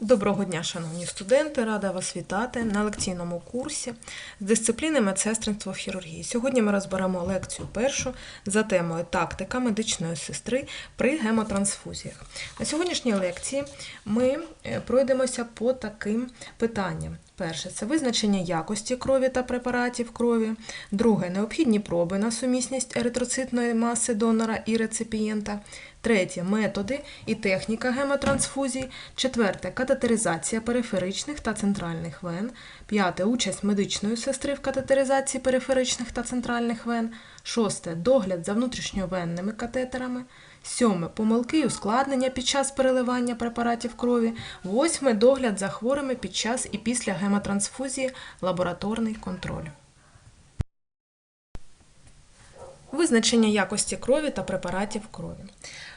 Доброго дня, шановні студенти! Рада вас вітати на лекційному курсі з дисципліни медсестринство в хірургії. Сьогодні ми розберемо лекцію першу за темою тактика медичної сестри при гемотрансфузіях. На сьогоднішній лекції ми е, пройдемося по таким питанням. Перше це визначення якості крові та препаратів крові. Друге необхідні проби на сумісність еритроцитної маси донора і реципієнта. Третє методи і техніка гемотрансфузії. Четверте катетеризація периферичних та центральних вен. П'яте участь медичної сестри в катетеризації периферичних та центральних вен. Шосте догляд за внутрішньовенними катетерами. Сьоме помилки і ускладнення під час переливання препаратів крові. Восьме догляд за хворими під час і після гемотрансфузії, лабораторний контроль. Визначення якості крові та препаратів крові.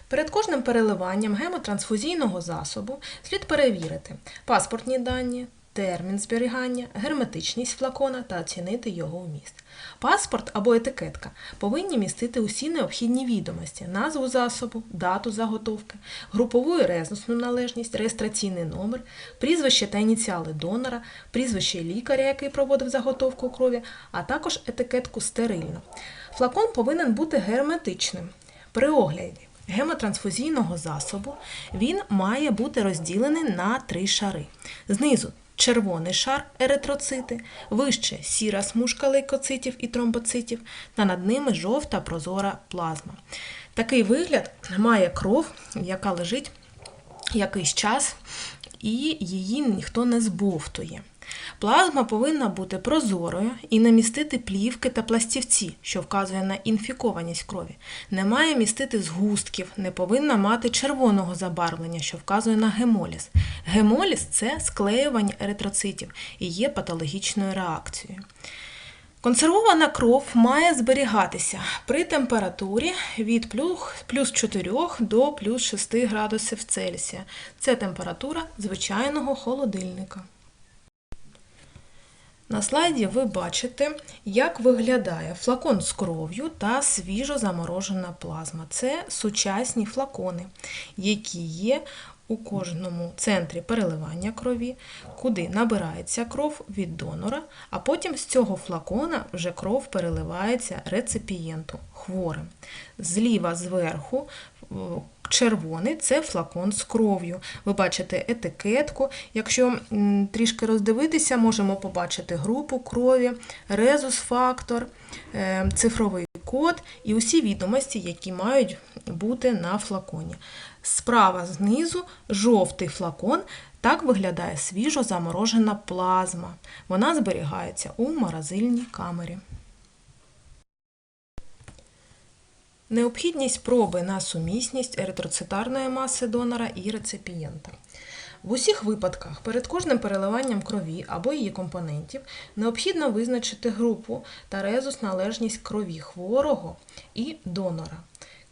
Перед кожним переливанням гемотрансфузійного засобу слід перевірити паспортні дані, термін зберігання, герметичність флакона та оцінити його вміст. Паспорт або етикетка повинні містити усі необхідні відомості, назву засобу, дату заготовки, групову і резусну належність, реєстраційний номер, прізвище та ініціали донора, прізвище лікаря, який проводив заготовку крові, а також етикетку стерильно. Флакон повинен бути герметичним. При огляді гемотрансфузійного засобу він має бути розділений на три шари. Знизу червоний шар еритроцити, вище сіра смужка лейкоцитів і тромбоцитів, та над ними жовта прозора плазма. Такий вигляд має кров, яка лежить якийсь час, і її ніхто не збовтує. Плазма повинна бути прозорою і не містити плівки та пластівці, що вказує на інфікованість крові. Не має містити згустків, не повинна мати червоного забарвлення, що вказує на гемоліз. Гемоліз це склеювання еритроцитів і є патологічною реакцією. Консервована кров має зберігатися при температурі від плюс 4 до плюс 6 градусів Цельсія. Це температура звичайного холодильника. На слайді ви бачите, як виглядає флакон з кров'ю та свіжо заморожена плазма. Це сучасні флакони, які є у кожному центрі переливання крові, куди набирається кров від донора, а потім з цього флакона вже кров переливається реципієнту хворим. Зліва зверху червоний це флакон з кров'ю. Ви бачите етикетку. Якщо трішки роздивитися, можемо побачити групу крові, резус-фактор, цифровий код і усі відомості, які мають бути на флаконі. Справа знизу жовтий флакон. Так виглядає свіжо заморожена плазма. Вона зберігається у морозильній камері. Необхідність проби на сумісність еритроцитарної маси донора і реципієнта. В усіх випадках перед кожним переливанням крові або її компонентів необхідно визначити групу та резус належність крові хворого і донора.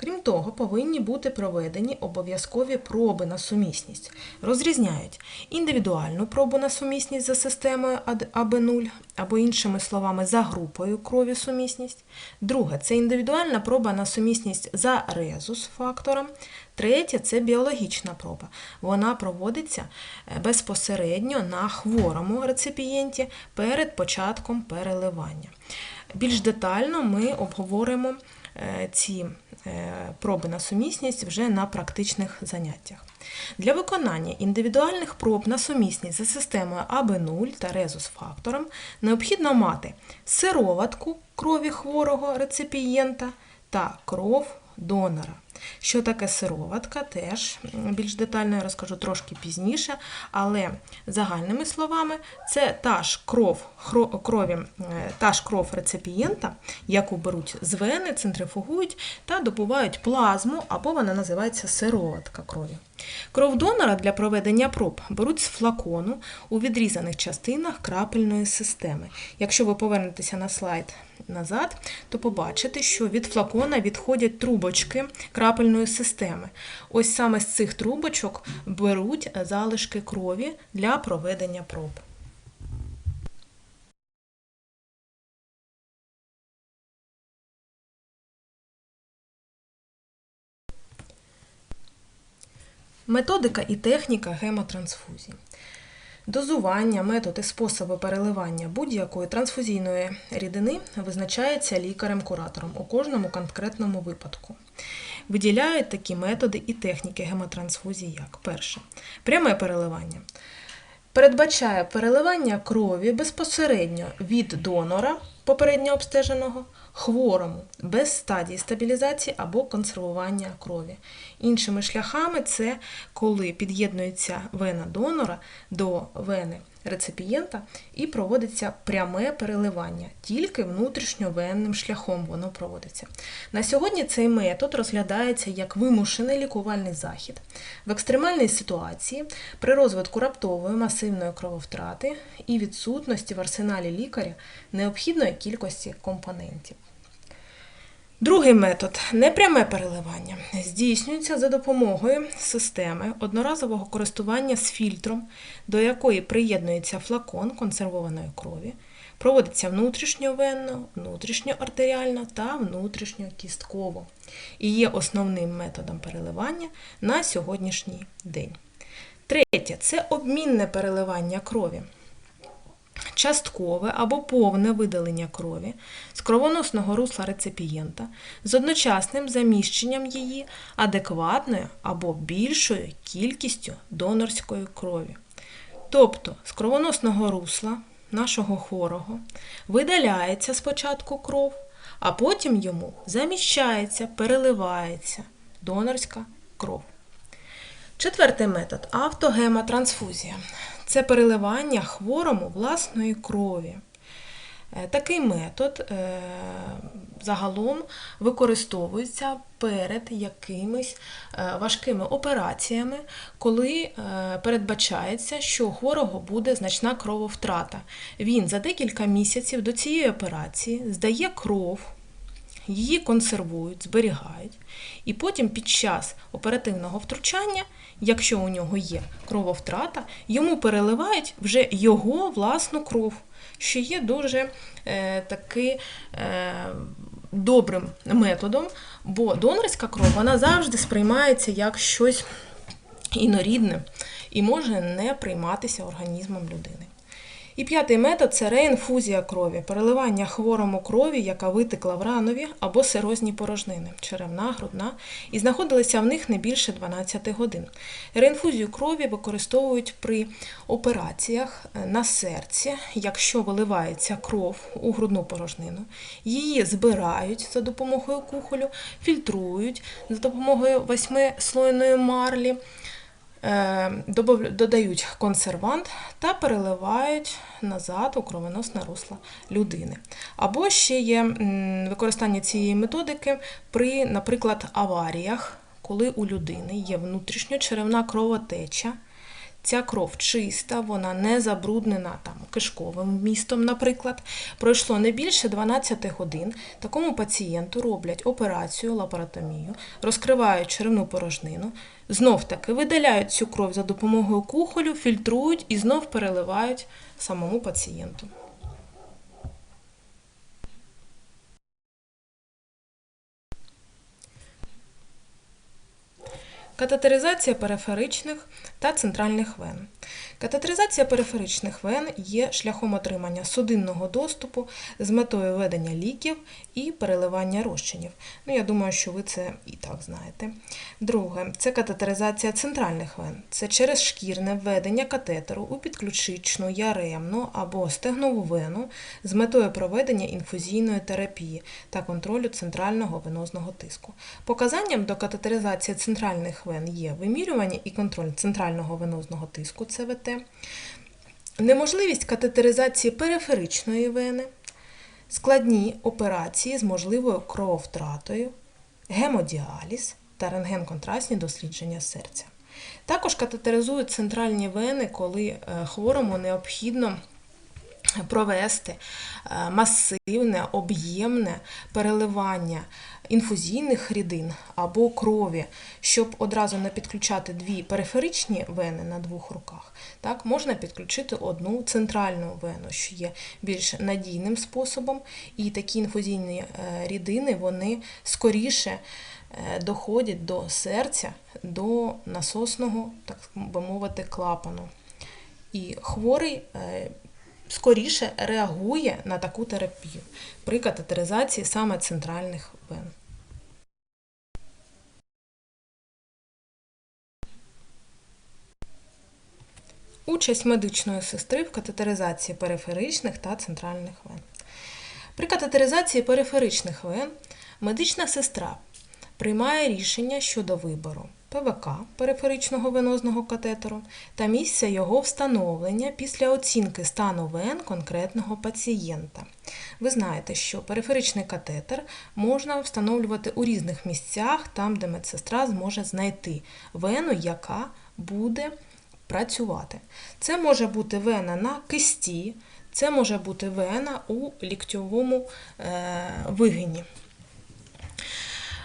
Крім того, повинні бути проведені обов'язкові проби на сумісність. Розрізняють індивідуальну пробу на сумісність за системою АБ0, або іншими словами, за групою крові сумісність. Друге це індивідуальна проба на сумісність за резус-фактором. Третє це біологічна проба. Вона проводиться е, безпосередньо на хворому реципієнті перед початком переливання. Більш детально ми обговоримо ці е, проби на сумісність вже на практичних заняттях. Для виконання індивідуальних проб на сумісність за системою АБ0 та резус-фактором необхідно мати сироватку крові хворого реципієнта та кров донора. Що таке сироватка, теж більш детально я розкажу трошки пізніше, але загальними словами, це та ж кров крові, та ж кров реципієнта, яку беруть з вени, центрифугують та добувають плазму, або вона називається сироватка крові. Кров донора для проведення проб беруть з флакону у відрізаних частинах крапельної системи. Якщо ви повернетеся на слайд назад, то побачите, що від флакона відходять трубочки крапельної системи. Ось саме з цих трубочок беруть залишки крові для проведення проб. Методика і техніка гемотрансфузії. Дозування, метод і способи переливання будь-якої трансфузійної рідини визначається лікарем-куратором у кожному конкретному випадку. Виділяють такі методи і техніки гемотрансфузії, як перше пряме переливання. Передбачає переливання крові безпосередньо від донора попередньо обстеженого хворому без стадії стабілізації або консервування крові. Іншими шляхами це коли під'єднується вена донора до вени реципієнта і проводиться пряме переливання, тільки внутрішньовенним шляхом воно проводиться. На сьогодні цей метод розглядається як вимушений лікувальний захід в екстремальній ситуації при розвитку раптової масивної крововтрати і відсутності в арсеналі лікаря необхідної кількості компонентів. Другий метод непряме переливання здійснюється за допомогою системи одноразового користування з фільтром, до якої приєднується флакон консервованої крові, проводиться внутрішньовенно, внутрішньоартеріально та внутрішньокістково і є основним методом переливання на сьогоднішній день. Третє це обмінне переливання крові часткове або повне видалення крові з кровоносного русла реципієнта з одночасним заміщенням її адекватною або більшою кількістю донорської крові. Тобто з кровоносного русла нашого хворого видаляється спочатку кров, а потім йому заміщається, переливається донорська кров. Четвертий метод автогемотрансфузія це переливання хворому власної крові. Е, такий метод е, загалом використовується перед якимись е, важкими операціями, коли передбачається, що у хворого буде значна крововтрата. Він за декілька місяців до цієї операції здає кров. Її консервують, зберігають, і потім під час оперативного втручання якщо у нього є крововтрата, йому переливають вже його власну кров, що є дуже е, таки е, добрим методом, бо донорська кров вона завжди сприймається як щось інорідне і може не прийматися організмом людини. І п'ятий метод це реінфузія крові, переливання хворому крові, яка витекла в ранові або серозні порожнини, черевна, грудна, і знаходилися в них не більше 12 годин. Реінфузію крові використовують при операціях на серці, якщо виливається кров у грудну порожнину. Її збирають за допомогою кухолю, фільтрують за допомогою восьмислойної марлі. Е, додають консервант та переливають назад у кровоносне русло людини. Або ще є використання цієї методики при, наприклад, аваріях, коли у людини є внутрішньочеревна кровотеча. Ця кров чиста, вона не забруднена там кишковим містом, наприклад. Пройшло не більше 12 годин. Такому пацієнту роблять операцію, лапаротомію, розкривають черевну порожнину, знов таки видаляють цю кров за допомогою кухолю, фільтрують і знов переливають самому пацієнту. Катетеризація периферичних та центральних вен. Катетеризація периферичних вен є шляхом отримання судинного доступу з метою ведення ліків і переливання розчинів. Ну, Я думаю, що ви це і так знаєте. Друге, це катетеризація центральних вен. Це через шкірне введення катетеру у підключичну, яремну або стегнову вену з метою проведення інфузійної терапії та контролю центрального венозного тиску. Показанням до катетеризації центральних вен є вимірювання і контроль центрального венозного тиску ЦВТ, неможливість катетеризації периферичної вени, складні операції з можливою крововтратою, гемодіаліз та рентген-контрастні дослідження серця. Також катетеризують центральні вени, коли е, хворому необхідно провести е, масивне, об'ємне переливання інфузійних рідин або крові, щоб одразу не підключати дві периферичні вени на двох руках, так, можна підключити одну центральну вену, що є більш надійним способом, і такі інфузійні е, рідини вони скоріше е, доходять до серця, до насосного, так би мовити, клапану. І хворий е, скоріше реагує на таку терапію при катетеризації саме центральних вен. Участь медичної сестри в катетеризації периферичних та центральних вен. При катетеризації периферичних вен медична сестра приймає рішення щодо вибору ПВК периферичного венозного катетеру та місця його встановлення після оцінки стану вен конкретного пацієнта. Ви знаєте, що периферичний катетер можна встановлювати у різних місцях, там, де медсестра зможе знайти вену, яка буде працювати. Це може бути вена на кисті, це може бути вена у ліктьовому е, вигині.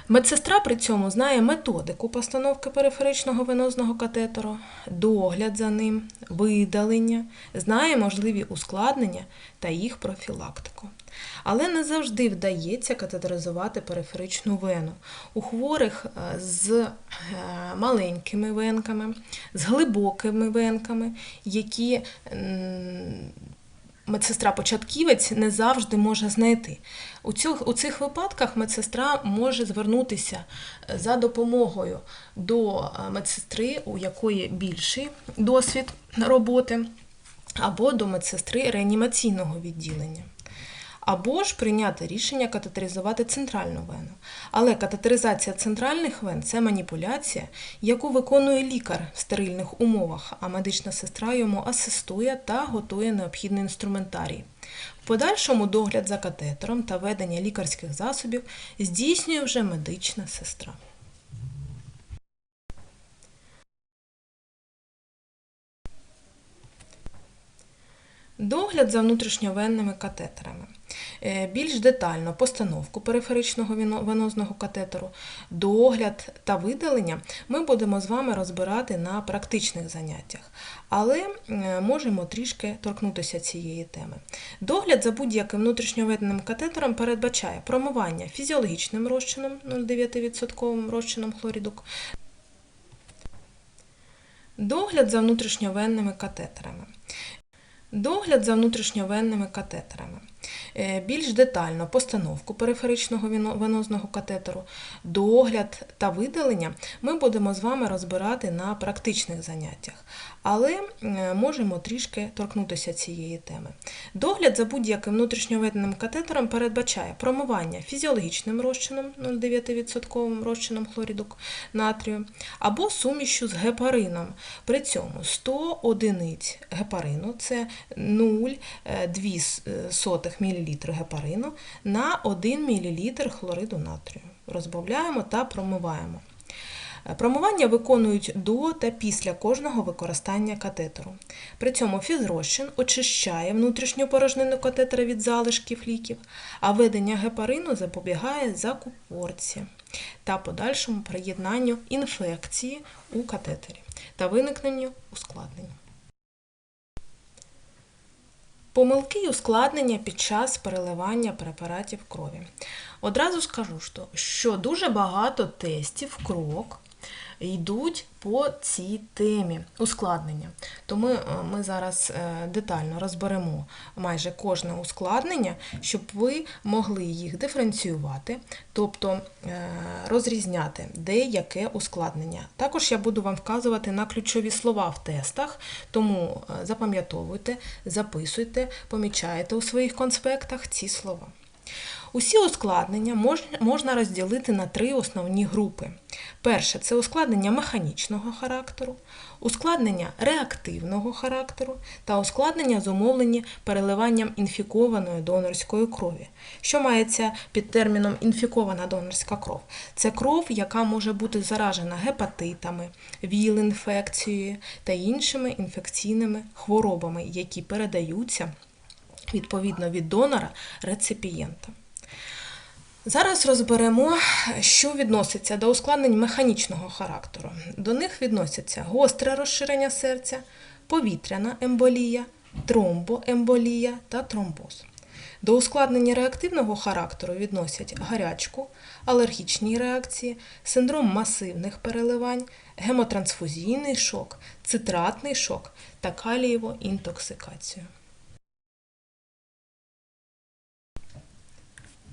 Медсестра при цьому знає методику постановки периферичного венозного катетеру, догляд за ним, видалення, знає можливі ускладнення та їх профілактику. Але не завжди вдається катетеризувати периферичну вену. У хворих е, з е, маленькими венками, з глибокими венками, які м, медсестра початківець не завжди може знайти. У цих, у цих випадках медсестра може звернутися е, за допомогою до е, медсестри, у якої більший досвід роботи, або до медсестри реанімаційного відділення. Або ж прийняти рішення катетеризувати центральну вену. Але катетеризація центральних вен це маніпуляція, яку виконує лікар в стерильних умовах, а медична сестра йому асистує та готує необхідний інструментарій. В подальшому догляд за катетером та ведення лікарських засобів здійснює вже медична сестра. Догляд за внутрішньовенними катетерами. Е, Більш детально постановку периферичного венозного катетеру, догляд та видалення ми будемо з вами розбирати на практичних заняттях, але можемо трішки торкнутися цієї теми. Догляд за будь-яким внутрішньовенним катетером передбачає промивання фізіологічним розчином 0,9% розчином хлоріду, догляд за внутрішньовенними катетерами. Догляд за внутрішньовенними катетерами. Е, Більш детально постановку периферичного венозного катетеру, догляд та видалення ми будемо з вами розбирати на практичних заняттях, але можемо трішки торкнутися цієї теми. Догляд за будь-яким внутрішньовенним катетером передбачає промивання фізіологічним розчином 0,9% розчином хлоріду натрію або сумішю з гепарином. При цьому 100 одиниць гепарину це 0,2 мл гепарину на 1 мл хлориду натрію. Розбавляємо та промиваємо. Промивання виконують до та після кожного використання катетеру. При цьому фізрозчин очищає внутрішню порожнину катетера від залишків ліків, а ведення гепарину запобігає закупорці та подальшому приєднанню інфекції у катетері та виникненню ускладнень. Помилки й ускладнення під час переливання препаратів крові. Одразу скажу, що дуже багато тестів крок йдуть по цій темі ускладнення. Тому е, ми зараз е, детально розберемо майже кожне ускладнення, щоб ви могли їх диференціювати, тобто е, розрізняти, де яке ускладнення. Також я буду вам вказувати на ключові слова в тестах, тому запам'ятовуйте, записуйте, помічайте у своїх конспектах ці слова. Усі ускладнення можна розділити на три основні групи. Перше це ускладнення механічного характеру, ускладнення реактивного характеру та ускладнення зумовлені переливанням інфікованої донорської крові. Що мається під терміном інфікована донорська кров? Це кров, яка може бути заражена гепатитами, віл-інфекцією та іншими інфекційними хворобами, які передаються відповідно від донора реципієнта. Зараз розберемо, що відноситься до ускладнень механічного характеру. До них відносяться гостре розширення серця, повітряна емболія, тромбоемболія та тромбоз. До ускладнення реактивного характеру відносять гарячку, алергічні реакції, синдром масивних переливань, гемотрансфузійний шок, цитратний шок та калієву інтоксикацію.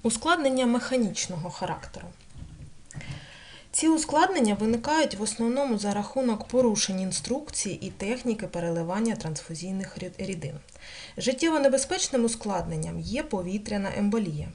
Ускладнення механічного характеру. Ці ускладнення виникають в основному за рахунок порушень інструкції і техніки переливання трансфузійних рідин. Життєво небезпечним ускладненням є повітряна емболія.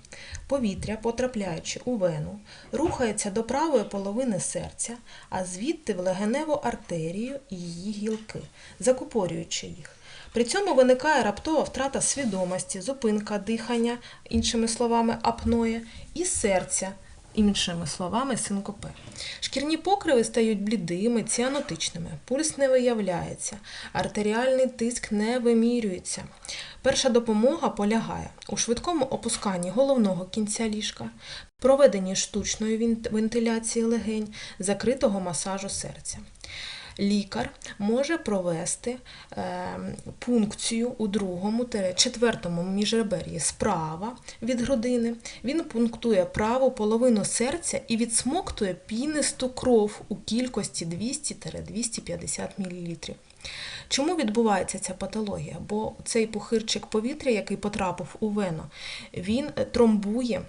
Повітря, потрапляючи у вену, рухається до правої половини серця, а звідти в легеневу артерію і її гілки, закупорюючи їх. При цьому виникає раптова втрата свідомості, зупинка дихання, іншими словами, апноє, і серця, іншими словами, синкопе. Шкірні покриви стають блідими, ціанотичними, пульс не виявляється, артеріальний тиск не вимірюється. Перша допомога полягає у швидкому опусканні головного кінця ліжка, проведенні штучної вентиляції легень, закритого масажу серця. Лікар може провести е, пункцію у другому четвертому міжребер'ї справа від грудини. Він пунктує праву половину серця і відсмоктує пінисту кров у кількості 200-250 мл. Чому відбувається ця патологія? Бо цей пухирчик повітря, який потрапив у вену, він тромбує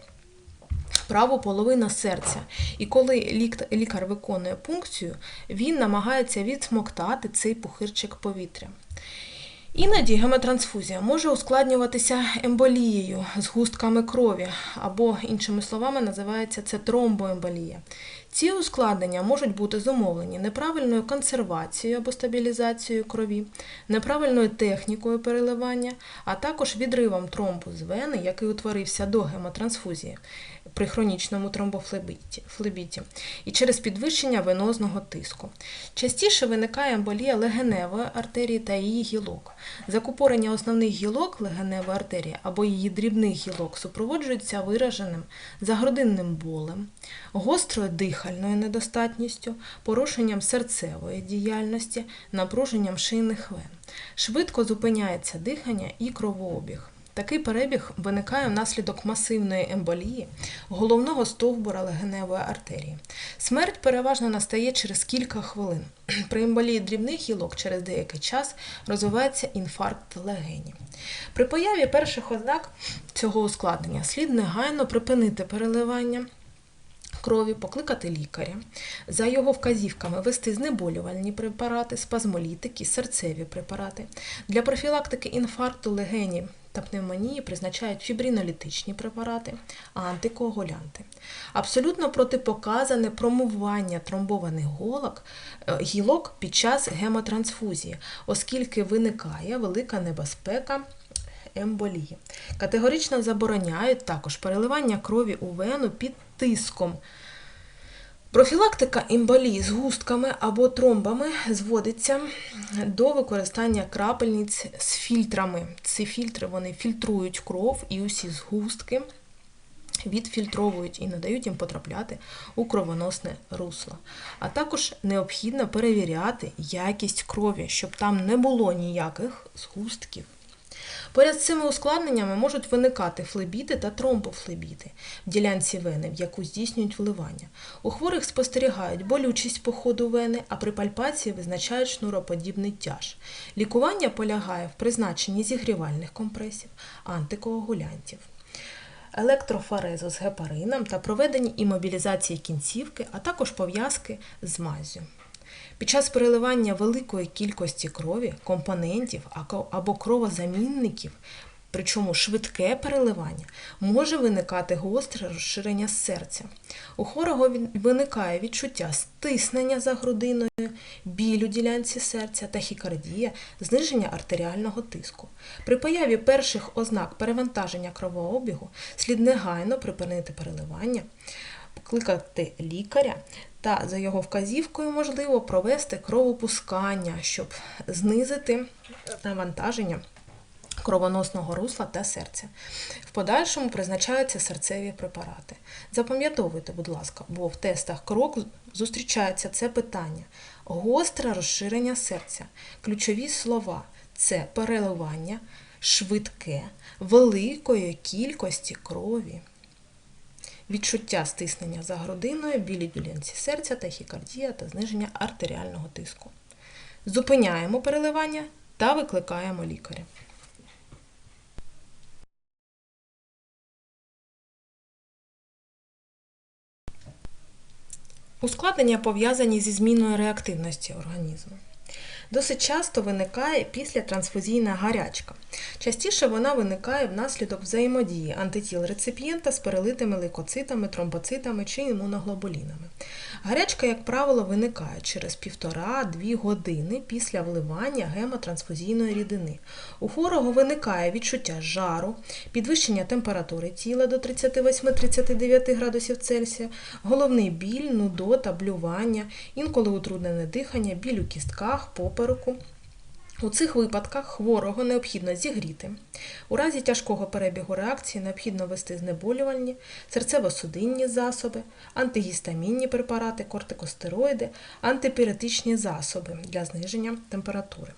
праву половину серця. І коли лік- лікар виконує пункцію, він намагається відсмоктати цей пухирчик повітря. Іноді гемотрансфузія може ускладнюватися емболією з густками крові, або, іншими словами, називається це тромбоемболія. Ці ускладнення можуть бути зумовлені неправильною консервацією або стабілізацією крові, неправильною технікою переливання, а також відривом тромбу з вени, який утворився до гемотрансфузії при хронічному тромбофлебіті, і через підвищення венозного тиску. Частіше виникає емболія легеневої артерії та її гілок. Закупорення основних гілок легеневої артерії або її дрібних гілок супроводжується вираженим загрудинним болем, гострою дихальною недостатністю, порушенням серцевої діяльності, напруженням шийних вен. Швидко зупиняється дихання і кровообіг. Такий перебіг виникає внаслідок масивної емболії головного стовбура легеневої артерії. Смерть переважно настає через кілька хвилин. При емболії дрібних гілок через деякий час розвивається інфаркт легенів. При появі перших ознак цього ускладнення слід негайно припинити переливання крові, покликати лікаря, за його вказівками вести знеболювальні препарати, спазмолітики, серцеві препарати. Для профілактики інфаркту легенів та пневмонії призначають фібринолітичні препарати, антикоагулянти. Абсолютно протипоказане промивання тромбованих голок, е, гілок під час гемотрансфузії, оскільки виникає велика небезпека емболії. Категорично забороняють також переливання крові у вену під тиском. Профілактика емболії з густками або тромбами зводиться до використання крапельниць з фільтрами. Ці фільтри вони фільтрують кров і усі згустки відфільтровують і не дають їм потрапляти у кровоносне русло. А також необхідно перевіряти якість крові, щоб там не було ніяких згустків. Поряд з цими ускладненнями можуть виникати флебіти та тромбофлебіти в ділянці вени, в яку здійснюють вливання. У хворих спостерігають болючість по ходу вени, а при пальпації визначають шнуроподібний тяж. Лікування полягає в призначенні зігрівальних компресів, антикоагулянтів електрофорезу з гепарином та проведенні імобілізації кінцівки, а також пов'язки з мазю. Під час переливання великої кількості крові, компонентів або кровозамінників, причому швидке переливання, може виникати гостре розширення серця. У хворого виникає відчуття стиснення за грудиною, біль у ділянці серця, тахікардія, зниження артеріального тиску. При появі перших ознак перевантаження кровообігу слід негайно припинити переливання, покликати лікаря та за його вказівкою можливо провести кровопускання, щоб знизити навантаження кровоносного русла та серця. В подальшому призначаються серцеві препарати. Запам'ятовуйте, будь ласка, бо в тестах крок зустрічається це питання. Гостре розширення серця. Ключові слова це переливання, швидке, великої кількості крові. Відчуття стиснення за грудиною, білі ділянці серця, тахікардія та зниження артеріального тиску. Зупиняємо переливання та викликаємо лікаря. Ускладнення пов'язані зі зміною реактивності організму. Досить часто виникає після трансфузійна гарячка. Частіше вона виникає внаслідок взаємодії антитіл реципієнта з перелитими лейкоцитами, тромбоцитами чи імуноглобулінами. Гарячка, як правило, виникає через 1,5-2 години після вливання гемотрансфузійної рідини. У хворого виникає відчуття жару, підвищення температури тіла до 38-39 градусів Цельсія, головний біль, нудота, блювання, інколи утруднене дихання, біль у кістках, попереку. У цих випадках хворого необхідно зігріти. У разі тяжкого перебігу реакції необхідно ввести знеболювальні, серцево-судинні засоби, антигістамінні препарати, кортикостероїди, антипіретичні засоби для зниження температури.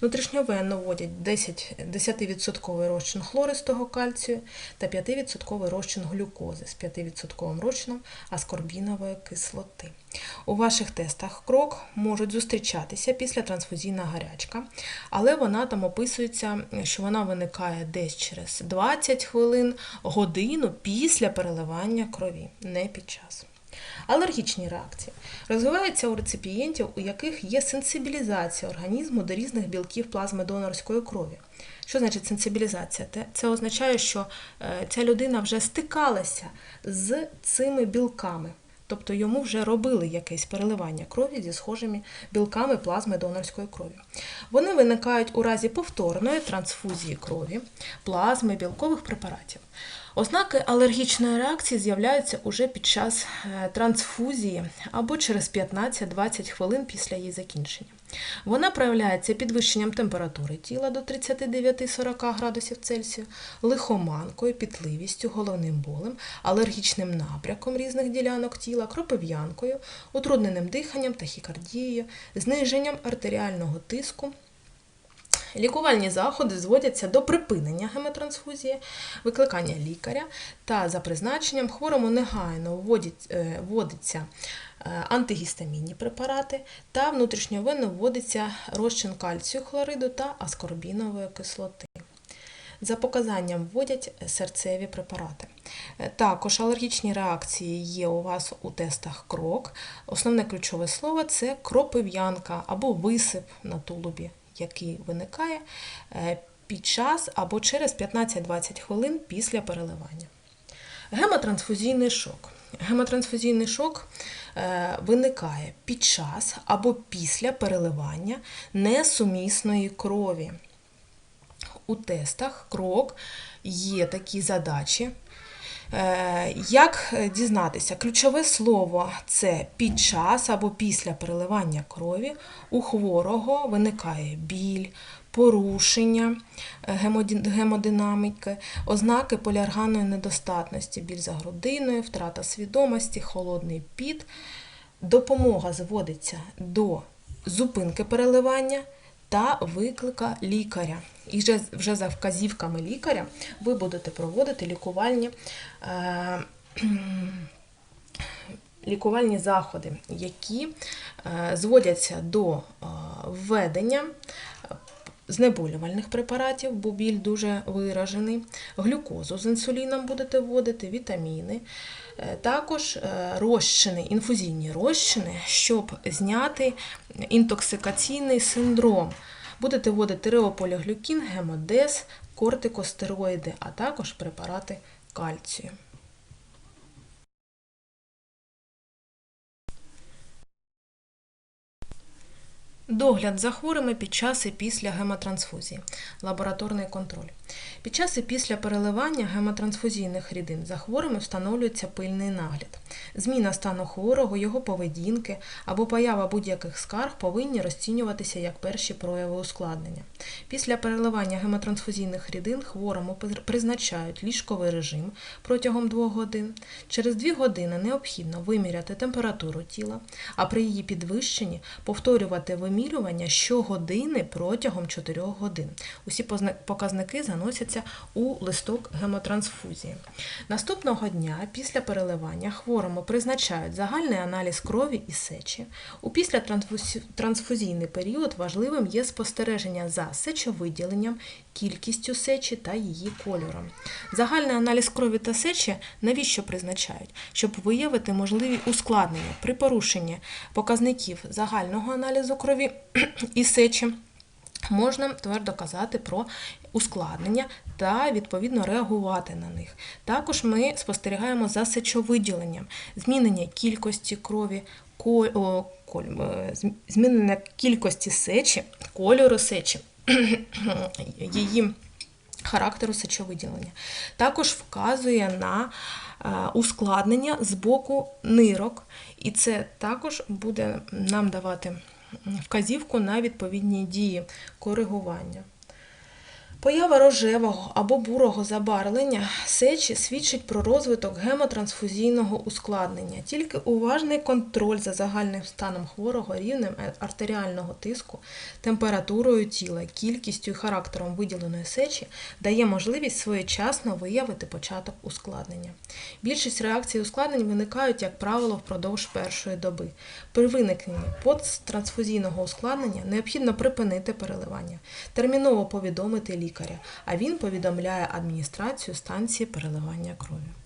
Внутрішньовенно вводять 10, 10% розчин хлористого кальцію та 5% розчин глюкози з 5% розчином аскорбінової кислоти. У ваших тестах крок можуть зустрічатися після трансфузійна гарячка, але вона там описується, що вона виникає десь через 20 хвилин, годину після переливання крові, не під час. Алергічні реакції розвиваються у реципієнтів, у яких є сенсибілізація організму до різних білків плазми донорської крові. Що значить сенсибілізація? Це означає, що е, ця людина вже стикалася з цими білками. Тобто йому вже робили якесь переливання крові зі схожими білками плазми донорської крові. Вони виникають у разі повторної трансфузії крові, плазми, білкових препаратів. Ознаки алергічної реакції з'являються уже під час е, трансфузії або через 15-20 хвилин після її закінчення. Вона проявляється підвищенням температури тіла до 39-40 градусів Цельсію, лихоманкою, пітливістю, головним болем, алергічним набряком різних ділянок тіла, кропив'янкою, утрудненим диханням, тахікардією, зниженням артеріального тиску. Лікувальні заходи зводяться до припинення гемотрансфузії, викликання лікаря та за призначенням хворому негайно е, вводиться е, антигістамінні препарати та внутрішньовенно вводиться розчин кальцію хлориду та аскорбінової кислоти. За показанням вводять серцеві препарати. Е, Також алергічні реакції є у вас у тестах крок. Основне ключове слово це кропив'янка або висип на тулубі який виникає е, під час або через 15-20 хвилин після переливання. Гемотрансфузійний шок. Гемотрансфузійний шок е, виникає під час або після переливання несумісної крові. У тестах крок є такі задачі. Е, Як дізнатися? Ключове слово це під час або після переливання крові у хворого виникає біль, порушення е, гемодинаміки, ознаки поліарганної недостатності, біль за грудиною, втрата свідомості, холодний піт. Допомога зводиться до зупинки переливання та виклика лікаря. І вже, вже за вказівками лікаря ви будете проводити лікувальні, е, лікувальні заходи, які е, зводяться до е, введення знеболювальних препаратів, бо біль дуже виражений, глюкозу з інсуліном будете вводити, вітаміни, Е, також е, розчини, інфузійні розчини, щоб зняти інтоксикаційний синдром. Будете вводити реополіглюкін, гемодез, кортикостероїди, а також препарати кальцію. Догляд за хворими під час і після гемотрансфузії. Лабораторний контроль. Під час і після переливання гемотрансфузійних рідин за хворими встановлюється пильний нагляд. Зміна стану хворого, його поведінки або поява будь-яких скарг повинні розцінюватися як перші прояви ускладнення. Після переливання гемотрансфузійних рідин хворому призначають ліжковий режим протягом 2 годин. Через 2 години необхідно виміряти температуру тіла, а при її підвищенні повторювати вимірювання щогодини протягом 4 годин. Усі показники заносяться у листок гемотрансфузії. Наступного дня після переливання хворому призначають загальний аналіз крові і сечі. У післятрансфузійний період важливим є спостереження за сечовиділенням, кількістю сечі та її кольором. Загальний аналіз крові та сечі навіщо призначають? Щоб виявити можливі ускладнення при порушенні показників загального аналізу крові і сечі. Можна твердо казати про ускладнення та відповідно реагувати на них. Також ми спостерігаємо за сечовиділенням, змінення кількості крові, е, змінення кількості сечі, кольору сечі, її характеру сечовиділення. Також вказує на е, ускладнення з боку нирок, і це також буде нам давати вказівку на відповідні дії коригування. Поява рожевого або бурого забарвлення сечі свідчить про розвиток гемотрансфузійного ускладнення. Тільки уважний контроль за загальним станом хворого, рівнем артеріального тиску, температурою тіла, кількістю і характером виділеної сечі дає можливість своєчасно виявити початок ускладнення. Більшість реакцій ускладнень виникають, як правило, впродовж першої доби. При виникненні посттрансфузійного ускладнення необхідно припинити переливання, терміново повідомити лікаря, а він повідомляє адміністрацію станції переливання крові.